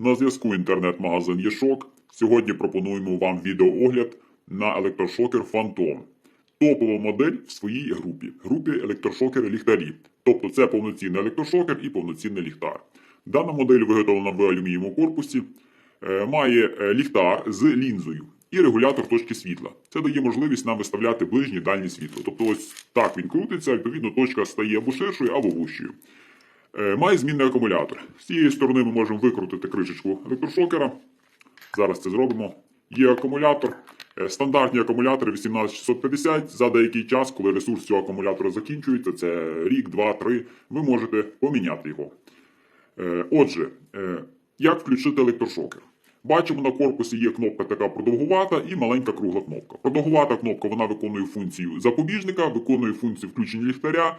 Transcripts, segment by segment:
На зв'язку інтернет-магазин Єшок. Сьогодні пропонуємо вам відеоогляд на електрошокер Phantom. Топова модель в своїй групі, групі електрошокери ліхтарі. Тобто це повноцінний електрошокер і повноцінний ліхтар. Дана модель виготовлена в алюмінієвому корпусі, е, має е, ліхтар з лінзою і регулятор точки світла. Це дає можливість нам виставляти ближнє дальнє світло. Тобто, ось так він крутиться, відповідно, точка стає або ширшою, або вущою. Е, Має змінний акумулятор. З цієї сторони ми можемо викрутити кришечку електрошокера. Зараз це зробимо. Є акумулятор. Е, Стандартні акумулятори 18650. За деякий час, коли ресурс цього акумулятора закінчується, це рік, два, три, ви можете поміняти його. Е, Отже, як включити електрошокер? Бачимо, на корпусі є кнопка така продовгувата і маленька кругла кнопка. Продовгувата кнопка вона виконує функцію запобіжника, виконує функцію включення ліхтаря.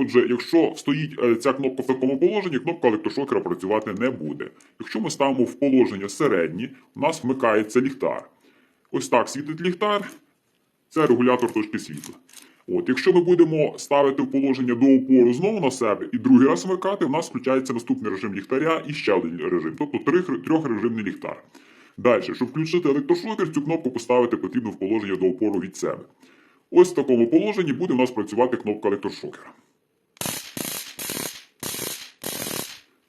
Отже, якщо стоїть е, ця кнопка в такому положенні, кнопка електрошокера працювати не буде. Якщо ми ставимо в положення середнє, у нас вмикається ліхтар. Ось так світить ліхтар, це регулятор точки світла. От, якщо ми будемо ставити в положення до опору знову на себе і другий раз вмикати, у нас включається наступний режим ліхтаря і ще один режим, тобто трьох, трьохрежимний ліхтар. Далі, щоб включити електрошокер, цю кнопку поставити потрібно в положення до опору від себе. Ось в такому положенні буде у нас працювати кнопка електрошокера.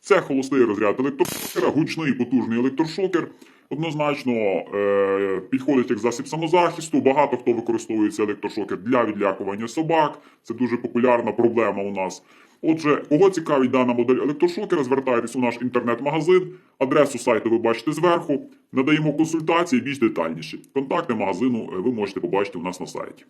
Це холостий розряд електрошокера, гучний і потужний електрошокер. Однозначно е, підходить як засіб самозахисту. Багато хто використовує цей електрошокер для відлякування собак. Це дуже популярна проблема у нас. Отже, кого цікавить дана модель електрошокера, звертайтесь у наш інтернет-магазин. Адресу сайту ви бачите зверху. Надаємо консультації більш детальніші. Контакти магазину е, ви можете побачити у нас на сайті.